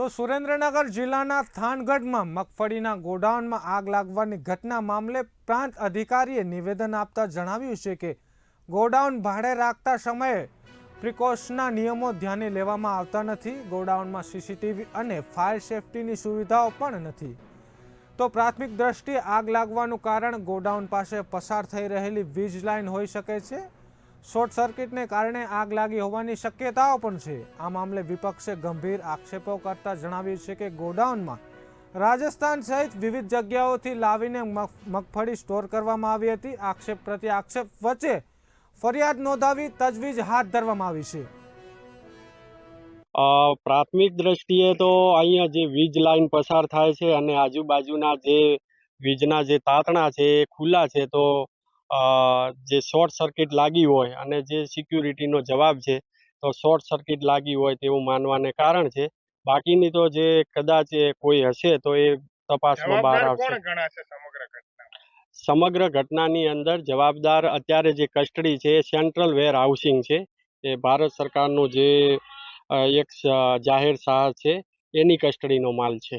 તો સુરેન્દ્રનગર જિલ્લાના થાનગઢમાં મગફળીના ગોડાઉનમાં આગ લાગવાની ઘટના મામલે પ્રાંત અધિકારીએ નિવેદન આપતા જણાવ્યું છે કે ગોડાઉન ભાડે રાખતા સમયે પ્રિકોશના નિયમો ધ્યાને લેવામાં આવતા નથી, ગોડાઉનમાં સીસીટીવી અને ફાયર સેફટીની સુવિધાઓ પણ નથી. તો પ્રાથમિક દ્રષ્ટિએ આગ લાગવાનું કારણ ગોડાઉન પાસે પસાર થઈ રહેલી વીજ લાઇન હોઈ શકે છે? શોર્ટ સર્કિટને કારણે આગ લાગી હોવાની શક્યતાઓ પણ છે. આ મામલે વિપક્ષે ગંભીર આક્ષેપો કરતા જણાવ્યું છે કે ગોડાઉનમાં રાજસ્થાન સહિત વિવિધ જગ્યાઓથી લાવીને મગ- મગફળી સ્ટોર કરવામાં આવી હતી. આક્ષેપ પ્રત્યે આક્ષેપ વચ્ચે ફરિયાદ નોંધાવી તજવીજ હાથ ધરવામાં આવી છે. પ્રાથમિક દ્રષ્ટિએ તો અહીંયા જે વીજ લાઈન પસાર થાય છે અને આજુબાજુના જે વીજના જે તાતણા છે એ ખુલ્લા છે, તો જે શોર્ટ સર્કિટ લાગી હોય અને જે સિક્યુરિટીનો જવાબ છે તો શોર્ટ સર્કિટ લાગી હોય તેવું માનવાને કારણ છે. બાકીની તો જે કદાચ કોઈ હશે તો એ તપાસમાં બહાર આવશે. સમગ્ર ઘટનાની અંદર જવાબદાર અત્યારે જે કસ્ટડી છે એ સેન્ટ્રલ વેર હાઉસિંગ છે. એ ભારત સરકારનું જે એક જાહેર સાહસ છે એની કસ્ટડીનો માલ છે.